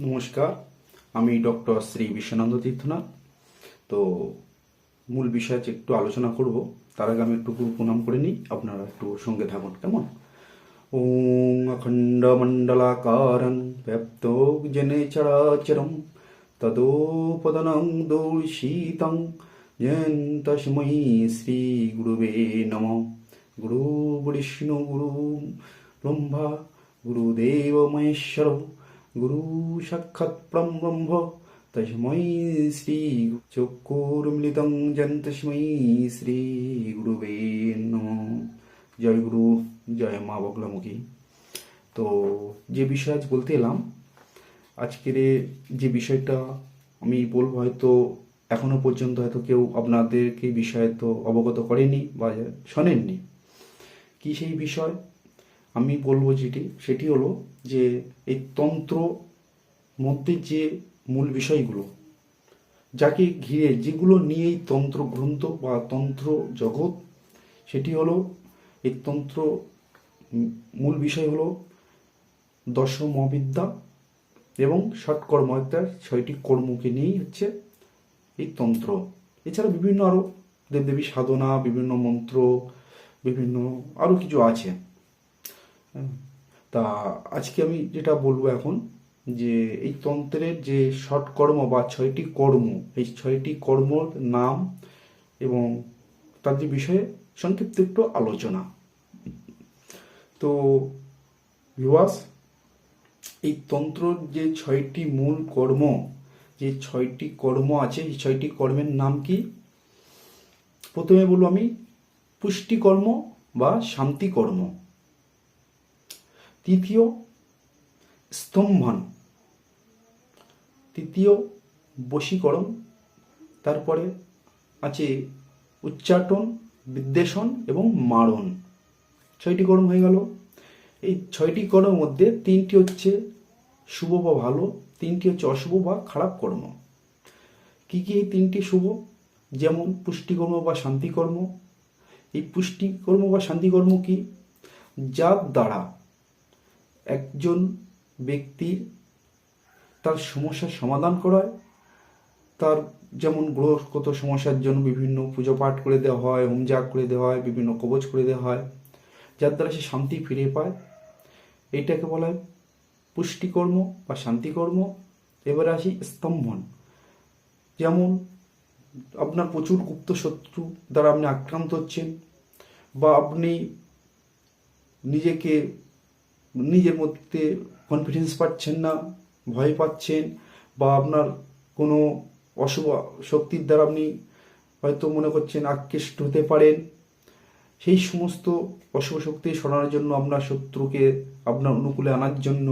নমস্কার, আমি ডক্টর শ্রী বিশ্বনাথ তীর্থনাথ। তো মূল বিষয়ে একটু আলোচনা করব। তার আগে আমি একটু প্রণাম করে নিই। আপনারা একটু সঙ্গে থাকুন, কেমন? ওং অখণ্ড মণ্ডলাকারং ব্যপ্ত জনে চরাচরম তদোপদনং দোষিতং। তস্मै শ্রী গুরুবে নম। গুরু বিষ্ণু, গুরু ব্রহ্মা, গুরুদেব মহেশ্বর। গুরু সাক্ষাৎ ব্রহ্ম তস্मै শ্রী চক্ষুর্মিলিতং জন তস্मै শ্রী গুরুবে জয় গুরু জয় মা বগলামুখী। তো যে বিষয় আজ বলতে এলাম, আজকের যে বিষয়টা আমি বলব হয়তো এখনও পর্যন্ত হয়তো কেউ আপনাদেরকে বিষয়ে তো অবগত করেনি বা শোনেননি। কি সেই বিষয়? আমি বলব যেটি, সেটি হলো যে এই তন্ত্র মধ্যে যে মূল বিষয়গুলো, যাকে ঘিরে যেগুলো নিয়েই তন্ত্র গ্রন্থ বা তন্ত্র জগৎ, সেটি হলো এই তন্ত্র মূল বিষয় হলো দশ মহাবিদ্যা এবং ষটকর্ম অর্থাৎ ছয়টি কর্মকে নিয়েই হচ্ছে এই তন্ত্র এছাড়া বিভিন্ন আরও দেবদেবী সাধনা, বিভিন্ন মন্ত্র, বিভিন্ন আরও কিছু আছে। তা আজকে আমি যেটা বলব এখন, যে এই তন্ত্রের যে ষটকর্ম বা ছয়টি কর্ম, এই ছয়টি কর্মর নাম এবং তার যে বিষয়ে সংক্ষিপ্ত একটু আলোচনা। তো ভিওয়াস এই তন্ত্রর যে ছয়টি মূল কর্ম, যে ছয়টি কর্ম আছে, এই ছয়টি কর্মের নাম কি? প্রথমে বলব আমি, পুষ্টিকর্ম বা শান্তিকর্ম। তৃতীয় স্তম্ভন। তৃতীয় বশীকরণ। তারপরে আছে উচ্চাটন, বিদ্বেষণ এবং মারণ। ছয়টি কর্ম হয়ে গেল। এই ছয়টি কর্মের মধ্যে তিনটি হচ্ছে শুভ বা ভালো, তিনটি হচ্ছে অশুভ বা খারাপ কর্ম। কি কি এই তিনটি শুভ? যেমন পুষ্টিকর্ম বা শান্তিকর্ম। এই পুষ্টিকর্ম বা শান্তিকর্ম কি? যার দ্বারা একজন ব্যক্তির তার সমস্যার সমাধান করায়। তার যেমন গ্রহগত সমস্যার জন্য বিভিন্ন পুজো পাঠ করে দেওয়া হয় হোমজাগ করে দেওয়া হয়, বিভিন্ন কবচ করে দেওয়া হয়, যার দ্বারা সে শান্তি ফিরে পায়। এইটাকে বলা হয় পুষ্টিকর্ম বা শান্তিকর্ম। এবারে আসি স্তম্ভন। যেমন আপনার প্রচুর গুপ্ত শত্রু দ্বারা আপনি আক্রান্ত হচ্ছেন বা আপনি নিজেকে নিজের মধ্যে কনফিডেন্স পাচ্ছেন না, ভয় পাচ্ছেন বা আপনার কোনো অশুভ শক্তির দ্বারা আপনি হয়তো মনে করছেন আকৃষ্ট হতে পারেন। সেই সমস্ত অশুভ শক্তি সরানোর জন্য আপনার শত্রুকে আপনার অনুকূলে আনার জন্য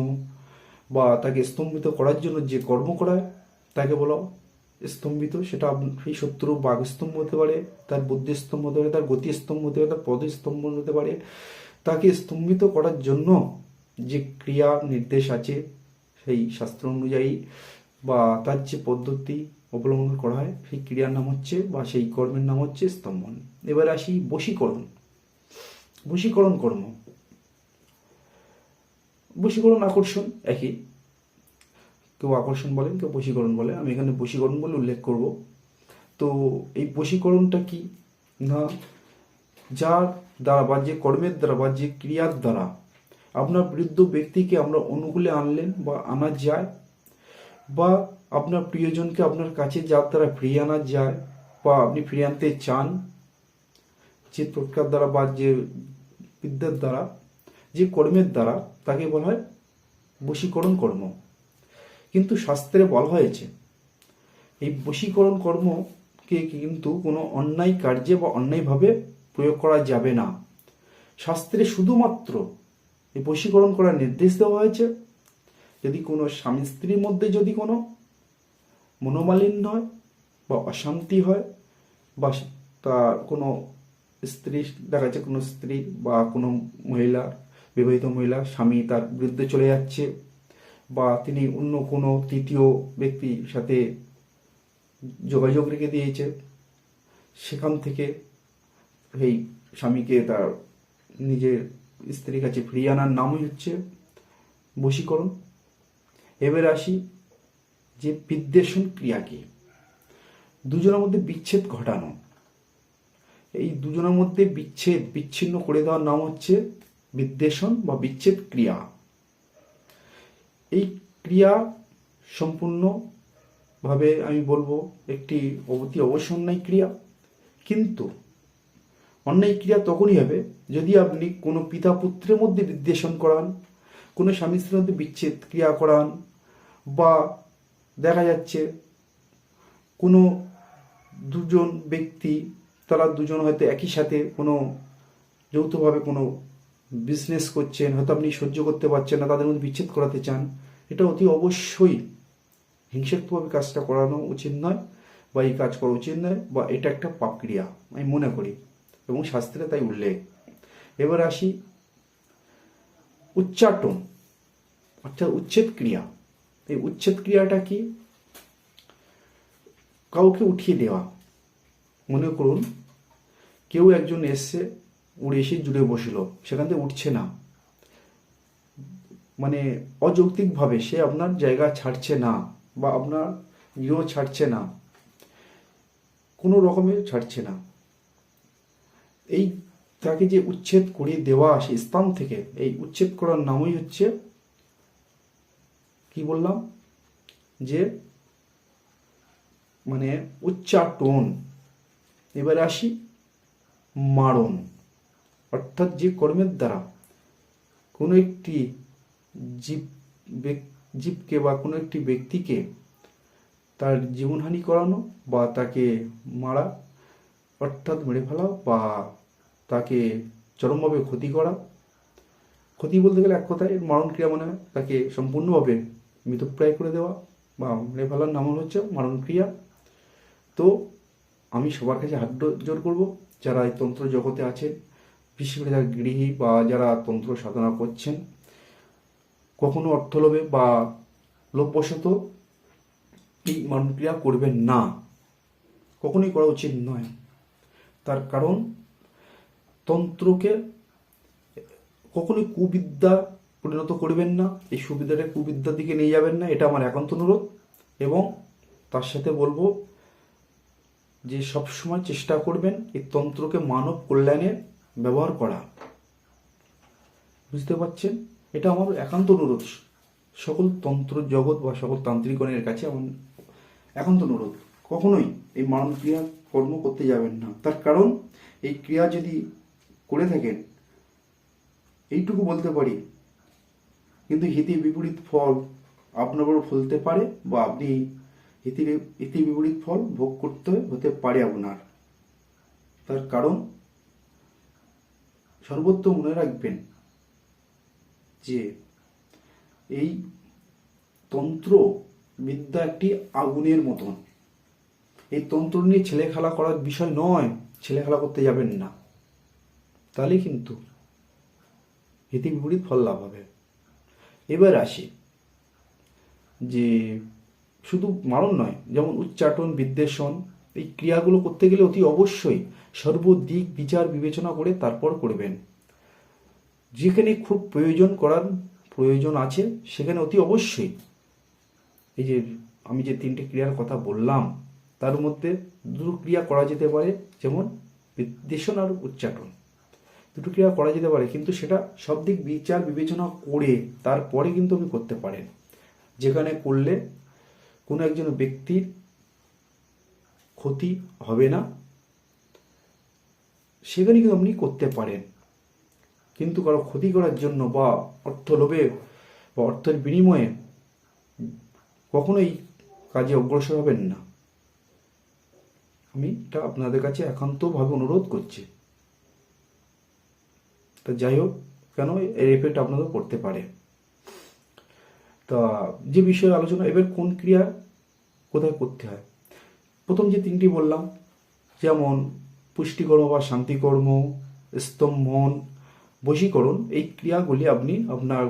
বা তাকে স্তম্ভিত করার জন্য যে কর্ম করায়, তাকে বলা স্তম্ভিত, সেটা সেই শত্রু বাঘ স্তম্ভ হতে পারে, তার বুদ্ধি স্তম্ভ হতে পারে, তার গতি স্তম্ভ হতে পারে, তার পদ স্তম্ভ হতে পারে। তাকে স্তম্ভিত করার জন্য যে ক্রিয়া নির্দেশ আছে, সেই শাস্ত্র অনুযায়ী বা তার যে পদ্ধতি অবলম্বন করা হয়, সেই ক্রিয়ার নাম হচ্ছে বা সেই কর্মের নাম হচ্ছে স্তম্ভন। এবার আসি বশীকরণ। বশীকরণ কর্ম। বশীকরণ আকর্ষণ একই। কেউ আকর্ষণ বলেন, কেউ বশীকরণ বলে। আমি এখানে বশীকরণ বলে উল্লেখ করব। তো এই বশীকরণটা কি? না, যার দ্বারা বা যে কর্মের দ্বারা বা যে ক্রিয়ার দ্বারা আপনার বৃদ্ধ ব্যক্তিকে আমরা অনুকূলে আনলেন বা আনা যায়, বা আপনার প্রিয়জনকে আপনার কাছে যার দ্বারা ফিরিয়ে আনা যায়, বা আপনি ফিরিয়ে আনতে চান, যে প্রকার দ্বারা বা যে বিদ্যার দ্বারা, যে কর্মের দ্বারা, তাকে বলা হয় বশীকরণ কর্ম। কিন্তু শাস্ত্রে বলা হয়েছে, এই বশীকরণ কর্মকে কিন্তু কোনো অন্যায় কার্যে বা অন্যায়ভাবে প্রয়োগ করা যাবে না। শাস্ত্রে শুধুমাত্র এই বশীকরণ করার নির্দেশ দেওয়া হয়েছে। যদি কোনো স্বামী স্ত্রীর মধ্যে যদি কোনো মনোমালিন্য হয় বা অশান্তি হয় বা তার কোনো স্ত্রী, দেখা যাচ্ছে কোনো স্ত্রী বা কোনো মহিলা, বিবাহিত মহিলা স্বামী তার বিরুদ্ধে চলে যাচ্ছে বা তিনি অন্য কোনো তৃতীয় ব্যক্তির সাথে যোগাযোগ রেখে দিয়েছে, সেখান থেকে এই স্বামীকে তার নিজের স্ত্রীর কাছে ফিরিয়ে আনার নামই হচ্ছে বশীকরণ। এবার আসি যে বিদ্বেষণ ক্রিয়া কি দুজনের মধ্যে বিচ্ছেদ ঘটানো। এই দুজনের মধ্যে বিচ্ছেদ বিচ্ছিন্ন করে দেওয়ার নাম হচ্ছে বিদ্বেষণ বা বিচ্ছেদ ক্রিয়া। এই ক্রিয়া সম্পূর্ণভাবে আমি বলব একটি অতি অবশ্য অন্যায় ক্রিয়া। কিন্তু অন্যায় ক্রিয়া তখনই হবে যদি আপনি কোনো পিতা পুত্রের মধ্যে বিদ্বেষণ করান, কোনো স্বামী স্ত্রীর মধ্যে বিচ্ছেদ ক্রিয়া করান, বা দেখা যাচ্ছে কোনো দুজন ব্যক্তি, তারা দুজন হয়তো একই সাথে কোনো যৌথভাবে কোনো বিজনেস করছেন, হয়তো আপনি সহ্য করতে পারছেন না, তাদের মধ্যে বিচ্ছেদ করাতে চান, এটা অতি অবশ্যই হিংসাত্মকভাবে কাজটা করানো উচিত নয়, বা এই কাজ করা উচিত নয়, বা এটা একটা পাপ ক্রিয়া, আমি মনে করি। এবং শাস্ত্রে তাই উল্লেখ। এবার আসি উচ্চাটন অর্থাৎ উচ্ছেদ ক্রিয়া। এই উচ্ছেদ ক্রিয়াটা কি? কাউকে উঠিয়ে দেওয়া। মনে করুন, কেউ একজন এসছে, উড়ে এসে জুড়ে বসল, সেখান থেকে উঠছে না। মানে অযৌক্তিকভাবে সে আপনার জায়গা ছাড়ছে না বা আপনার গৃহ ছাড়ছে না। কোনো রকমে ছাড়ছে না। এই তাকে যে উচ্ছেদ করিয়ে দেওয়া আসে স্থান থেকে, এই উচ্ছেদ করার নামই হচ্ছে কি বললাম? যে মানে উচ্চাটন এবারে আসি মারণ। অর্থাৎ যে কর্মের দ্বারা কোনো একটি জীব জীবকে বা কোনো একটি ব্যক্তিকে তার জীবনহানি করানো বা তাকে মারা, অর্থাৎ মেরে ফেলা বা তাকে চরমভাবে ক্ষতি করা। ক্ষতি বলতে গেলে এক কথায় মারণ ক্রিয়া মানে তাকে সম্পূর্ণভাবে মৃতপ্রায় করে দেওয়া বা মেরে ফেলার নাম হচ্ছে মারণ ক্রিয়া তো আমি সবার কাছে হাত জোর করব। যারা এই তন্ত্র জগতে আছেন বিশেষ করে যারা গৃহী বা যারা তন্ত্র সাধনা করছেন, কখনো অর্থ লোভে বা লোভবশত এই মারণ ক্রিয়া করবেন না। কখনোই করা উচিত নয়। তার কারণ তন্ত্রকে কখনোই কুবিদ্যা পরিণত করবেন না, এই সুবিধাটা কুবিদ্যার দিকে নিয়ে যাবেন না, এটা আমার একান্ত অনুরোধ। এবং তার সাথে বলব যে সবসময় চেষ্টা করবেন এই তন্ত্রকে মানব কল্যাণে ব্যবহার করা। বুঝতে পারছেন? এটা আমার একান্ত অনুরোধ। সকল তন্ত্র জগৎ বা সকল তান্ত্রিকগণের কাছে আমার একান্ত অনুরোধ। কখনোই এই মানব ক্রিয়া কর্ম করতে যাবেন না। তার কারণ, এই ক্রিয়া যদি করে থাকেন। এইটুকু বলতে পারি। কিন্তু হিতে বিপরীত ফল আপনার ফলতে পারে বা আপনি হিতে হিতে বিপরীত ফল ভোগ করতে হতে পারে আপনার। তার কারণ সর্বত্র মনে রাখবেন যে এই তন্ত্র বিদ্যা একটি আগুনের মতন। এই তন্ত্র নিয়ে ছেলে খেলা করার বিষয় নয়। ছেলে খেলা করতে যাবেন না। তাহলে কিন্তু হিতে বিপরীত ফল লাভ হবে। এবার আসি যে শুধু মারণ নয়, যেমন উচ্চাটন বিদ্বেষণ, এই ক্রিয়াগুলো করতে গেলে অতি অবশ্যই সর্বদিক বিচার বিবেচনা করে তারপর করবেন। যেখানে খুব প্রয়োজন করার প্রয়োজন আছে, সেখানে অতি অবশ্যই এই যে আমি যে তিনটে ক্রিয়ার কথা বললাম, তার মধ্যে দুটো ক্রিয়া করা যেতে পারে, যেমন বিদ্বেষণ আর উচ্চাটন দুটো ক্রিয়া করা যেতে পারে, কিন্তু সেটা সব দিক বিচার, বিবেচনা করে তারপরে কিন্তু আপনি করতে পারেন। যেখানে করলে কোনো একজন ব্যক্তির ক্ষতি হবে না, সেখানে কিন্তু আপনি করতে পারেন। কিন্তু কারও ক্ষতি করার জন্য বা অর্থ লোভে বা অর্থের বিনিময়ে কখনোই কাজে অগ্রসর হবেন না। আমি এটা আপনাদের কাছে একান্তভাবে অনুরোধ করছি। তা যাই হোক, কেন এর এফেক্ট আপনাদের পড়তে পারে? তা যে বিষয়ে আলোচনা, এবার কোন ক্রিয়া কোথায় করতে হয়? প্রথম যে তিনটি বললাম, যেমন পুষ্টিকর্ম বা শান্তিকর্ম, স্তম্ভন, বশীকরণ, এই ক্রিয়াগুলি আপনি আপনার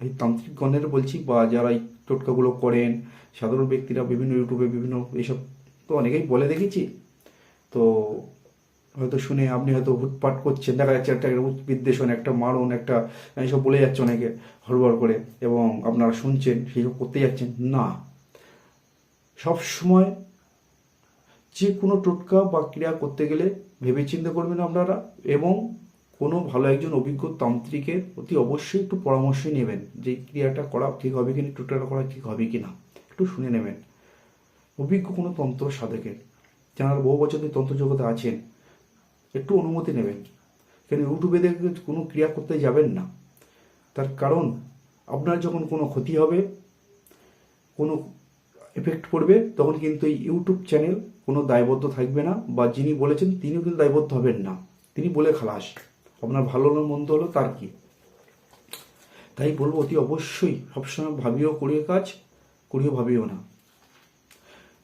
এই তান্ত্রিকগণের বলছি বা যারা এই টোটকাগুলো করেন, সাধারণ ব্যক্তিরা বিভিন্ন ইউটিউবে বিভিন্ন এইসব তো অনেকেই বলে দেখেছি। তো হয়তো শুনে আপনি হয়তো হুটপাট করছেন। দেখা যাচ্ছে একটা বিদ্বেষণ একটা মারণ, একটা এইসব বলে যাচ্ছে অনেকে হড়বড় করে এবং আপনারা শুনছেন, সেই সব করতে যাচ্ছেন। না। সবসময় যে কোনো টোটকা বা ক্রিয়া করতে গেলে ভেবে চিন্তা করবেন আপনারা এবং কোনো ভালো একজন অভিজ্ঞ তান্ত্রিকের অতি অবশ্যই একটু পরামর্শ নেবেন যে ক্রিয়াটা করা ঠিক হবে কিনা টোটকাটা করা ঠিক হবে কি না একটু শুনে নেবেন। অভিজ্ঞ কোনো তন্ত্র সাধকের, যারা বহু বছর তন্ত্র জগতে আছেন একটু অনুমতি নেবেন। কেন ইউটিউবে দেখে কোনো ক্রিয়া করতে যাবেন না। তার কারণ, আপনার যখন কোনো ক্ষতি হবে, কোনো এফেক্ট পড়বে, তখন কিন্তু এই ইউটিউব চ্যানেল কোনো দায়বদ্ধ থাকবে না বা যিনি বলেছেন তিনিও কিন্তু দায়বদ্ধ হবেন না। তিনি বলে খালাস, আপনার ভালো হলো মন্দ হলো তার কি? তাই বলব অতি অবশ্যই সবসময় ভাবিও, করিও কাজ, করিও ভাবিও না।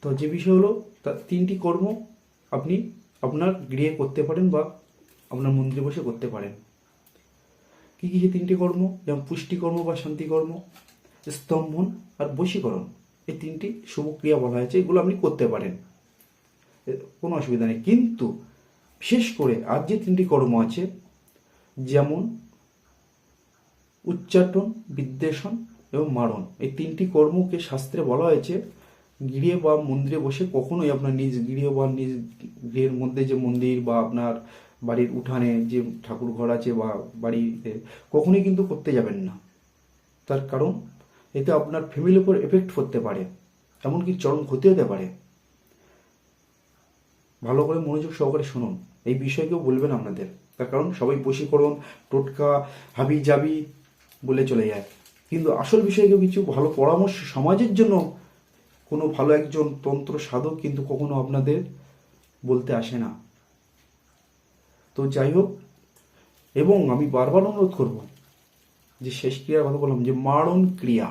তো যে বিষয় হলো, তার তিনটি কর্ম আপনি আপনার গৃহে করতে পারেন বা আপনার মন্দিরে বসে করতে পারেন। কি কি সেই তিনটি কর্ম? যেমন পুষ্টিকর্ম বা শান্তিকর্ম, স্তম্ভন আর বশীকরণ। এই তিনটি শুভ ক্রিয়া বলা হয়েছে, এগুলো আপনি করতে পারেন। কোনো অসুবিধা নেই। কিন্তু বিশেষ করে আর যে তিনটি কর্ম আছে, যেমন উচ্চাটন, বিদ্বেষণ এবং মারণ, এই তিনটি কর্মকে শাস্ত্রে বলা হয়েছে গৃহে বা মন্দিরে বসে কখনোই আপনার নিজ গৃহ বা নিজ গৃহের মধ্যে যে মন্দির বা আপনার বাড়ির উঠানে যে ঠাকুর ঘর আছে বা বাড়িতে কখনোই কিন্তু করতে যাবেন না। তার কারণ, এতে আপনার ফ্যামিলির উপর এফেক্ট করতে পারে, এমনকি চরম ক্ষতি হতে পারে। ভালো করে মনোযোগ সহকারে শুনুন, এই বিষয়কেও বলবেন আপনাদের। তার কারণ, সবাই বশীকরণ টোটকা হাবি জাবি বলে চলে যায়। কিন্তু আসল বিষয়কে কিছু ভালো পরামর্শ সমাজের জন্য কোনো ভালো একজন তন্ত্র সাধক কিন্তু কখনো আপনাদের বলতে আসে না। তো যাই হোক, এবং আমি বারবার অনুরোধ করব যে শেষ ক্রিয়ার কথা বললাম, যে মারণ ক্রিয়া,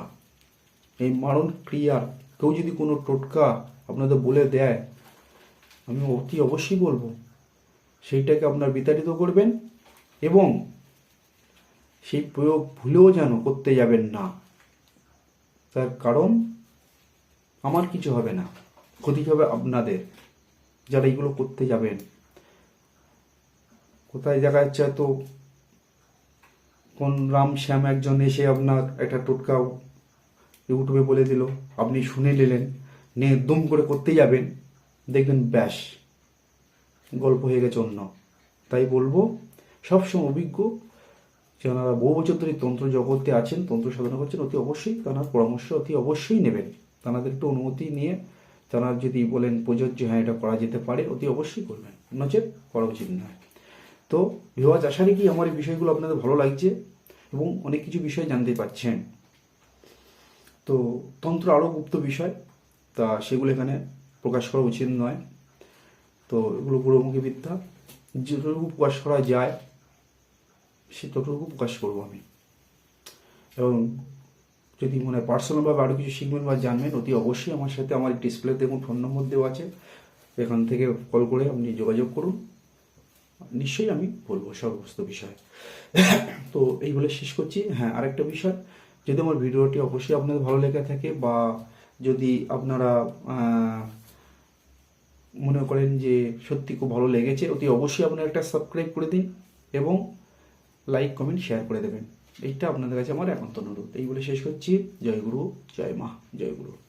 এই মারণ ক্রিয়ার কেউ যদি কোনো টোটকা আপনাদের বলে দেয়, আমি অতি অবশ্যই বলব, সেইটাকে আপনার বিতাড়িত করবেন এবং সেই প্রয়োগ ভুলেও যেন করতে যাবেন না। তার কারণ আমার কিছু হবে না। ক্ষতি হবে আপনাদের। যারা এগুলো করতে যাবেন। কোথায় দেখা যাচ্ছে তো কোন রাম শ্যাম একজন এসে আপনার একটা টোটকা ইউটিউবে বলে দিল। আপনি শুনে নিলেন। নিয়ে দুম করে করতে যাবেন। দেখবেন ব্যাস, গল্প হয়ে গেছে অন্য। তাই বলব, সবসময় অভিজ্ঞ। যারা বহু বছর ধরে তন্ত্র জগতে আছেন, তন্ত্র সাধনা করছেন, অতি অবশ্যই তার পরামর্শ অতি অবশ্যই নেবেন। তাদের একটু অনুমতি নিয়ে তারা যদি বলেন প্রযোজ্য হ্যাঁ এটা করা যেতে পারে, অতি অবশ্যই করবেন। নচেত করা উচিত নয়। তো ভিওয়াজ আশা কি আমার এই বিষয়গুলো আপনাদের ভালো লাগছে এবং অনেক কিছু বিষয় জানতে পারছেন। তো তন্ত্র আরও গুপ্ত বিষয়, তা সেগুলো এখানে প্রকাশ করা উচিত নয়। তো এগুলো গুরুমুখী বিদ্যা। যতটুকু প্রকাশ করা যায়, সে ততটুকু প্রকাশ করব আমি। এবং যদি মনে পার্সোনালভাবে আরও কিছু শিখবেন বা জানবেন, অতি অবশ্যই আমার সাথে আমার ডিসপ্লে দেখুন ফোন নম্বর দেওয়া আছে। এখান থেকে কল করে আপনি যোগাযোগ করুন। নিশ্চয়ই আমি বলব সমস্ত বিষয়। তো এই বলে শেষ করছি। হ্যাঁ আরেকটা বিষয়, যদি আমার ভিডিওটি অবশ্যই আপনাদের ভালো লেগে থাকে বা যদি আপনারা মনে করেন যে সত্যি খুব ভালো লেগেছে, অতি অবশ্যই আপনারা একটা সাবস্ক্রাইব করে দিন এবং লাইক কমেন্ট শেয়ার করে দেবেন। এইটা আপনাদের কাছে আমার একান্ত অনুরোধ। এই বলে শেষ করছি। জয় গুরু, জয় মা, জয় গুরু।